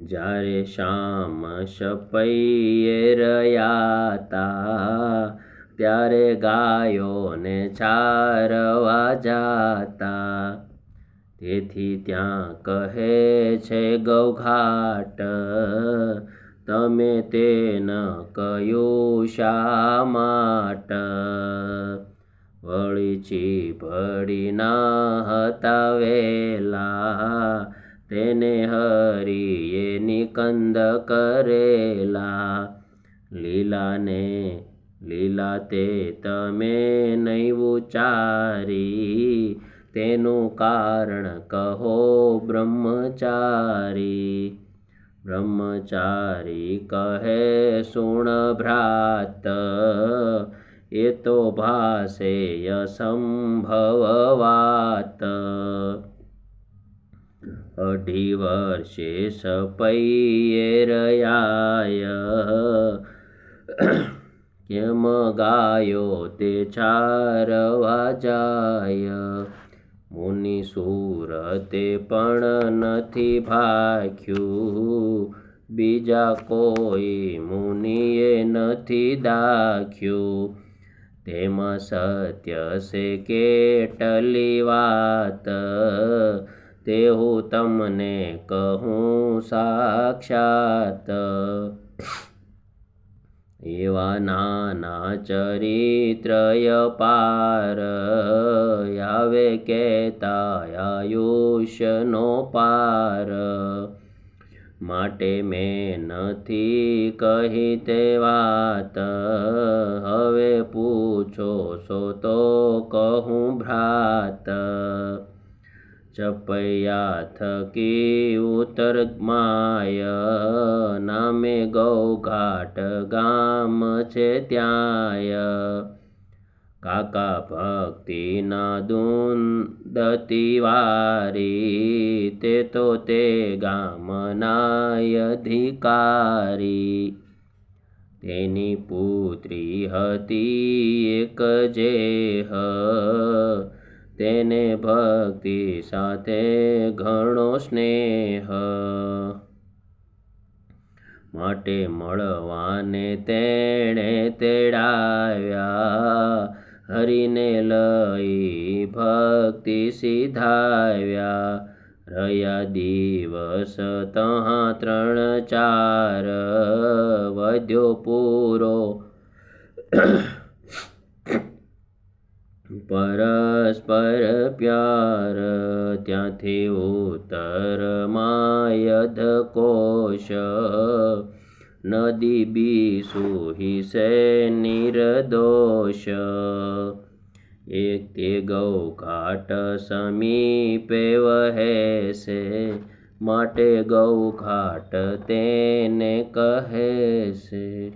જ્યારે શામ શપૈયે રયાતા, ત્યારે ગાયોને ચારવા જાતા. તેથી ત્યાં કહે છે ગૌઘાટ તમે તેન કયું શા માટ? વળી ચીભડી ના હતા વેલા તેને હરિએ નિકંદ કરેલા. લીલાને, લીલા તે તમે નહીં ઉચારી તેનું કારણ કહો બ્રહ્મચારી. બ્રહ્મચારી કહે, સુણ ભ્રાત, એ તો ભાષે અસંભવ વાત અઢી વર્ષે સપૈયે રયાય. કેમ ગાયો તે ચારવા જાય? મુનિ સુરતે પણ નથી ભાખ્યું. બીજા કોઈ મુનિએ નથી દાખ્યું. તેમાં સત્ય છે કેટલી વાત? તે હું તમને કહું સાક્ષાત. એવા નાના ચરિત્રય પાર આવે કેતા આયુષ્યનો પાર. માટે મેં નથી કહી તે વાત. હવે પૂછો છો તો કહું ભ્રાત. ચપૈયા થકી ઉત્તર માય નામે ગૌઘાટ ગામ છે ત્યાંય કાકા ભક્તિના દૂન દતિવારી તે તો તે ગામના અધિકારી તેની પુત્રી હતી એક જેહ તેને ભક્તિ સાથે ઘણો સ્નેહ. માટે મળવાને તેણે તેડાવ્યા, હરિને લઈ ભક્તિ સીધાવ્યા. રહ્યા દિવસ તહાં ત્રણ ચાર, વધ્યો પૂરો પરસ્પર પ્યાર, ત્યાંથી ઉત્તર માયધ કોશ. નદી બી સુહી સે નિર્દોષ. એક તે ગૌઘાટ સમીપે વહે છે માટે ગૌઘાટ તેને કહે છે